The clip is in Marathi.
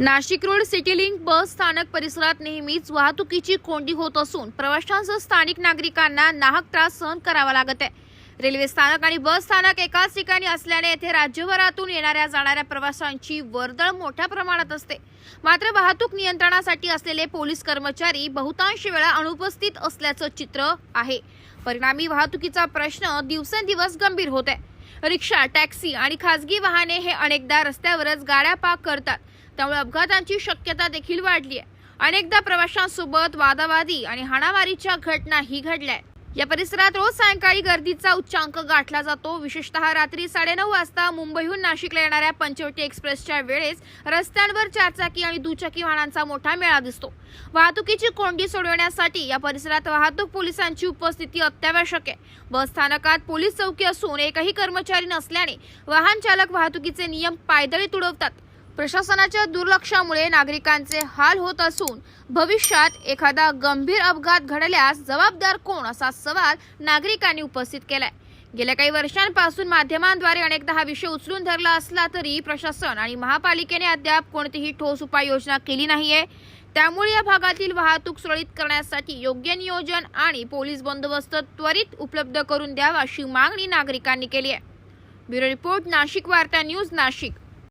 Nashik road city link bus स्थानक परिसरात नेहमीच वाहतुकीची कोंडी होत असून प्रवाशांसह स्थानिक नागरिकांना नाहक त्रास सहन करावा लागत आहे. रेल्वे स्थानक आणि बस स्थानक एकाच ठिकाणी असल्याने येथे राज्यभरातून येणाऱ्या जाणाऱ्या प्रवाशांची वर्दळ मोठ्या प्रमाणात असते. मात्र वाहतूक नियंत्रणासाठी असलेले पोलीस कर्मचारी बहुतांश वेळा अनुपस्थित असल्याचं चित्र आहे. परिणामी वाहतुकीचा प्रश्न दिवसेंदिवस गंभीर होत आहे. रिक्षा टॅक्सी आणि खासगी वाहने हे अनेकदा रस्त्यावरच गाड्या पाक करतात. त्यामुळे अपघातांची शक्यता देखील वाढली आहे. अनेकदा प्रवाशांसोबत वादावादी आणि हाणामारीच्या घटनाही घडल्या आहेत. या परिसरात रोज सायंकाळी गर्दीचा उच्चांक गाठला जातो. विशेषतः रात्री साडेनऊ वाजता मुंबईहून नाशिकला येणाऱ्या पंचवटी एक्सप्रेसच्या वेळेस रस्त्यांवर चारचाकी आणि दुचाकी वाहनांचा मोठा मेळा दिसतो. वाहतुकीची कोंडी सोडवण्यासाठी या परिसरात वाहतूक पोलिसांची उपस्थिती अत्यावश्यक आहे. बस स्थानकात पोलीस चौकी असून एकही कर्मचारी नसल्याने वाहन चालक वाहतुकीचे नियम पायदळी तुडवतात. प्रशासनाच्या दुर्लक्षामुळे नागरिकांचे हाल होत असून भविष्यात एखादा गंभीर अपघात घडल्यास जबाबदार कोण असा सवाल नागरिकांनी उपस्थित केलाय. गेल्या काही वर्षांपासून माध्यमांद्वारे अनेकदा हा विषय उचलून धरला असला तरी प्रशासन आणि महापालिकेने अद्याप कोणतीही ठोस उपाययोजना केली नाहीये. त्यामुळे या भागातील वाहतूक सुरळीत करण्यासाठी योग्य नियोजन आणि पोलीस बंदोबस्त त्वरित उपलब्ध करून द्यावा अशी मागणी नागरिकांनी केली आहे. ब्युरो रिपोर्ट नाशिक वार्ता न्यूज नाशिक.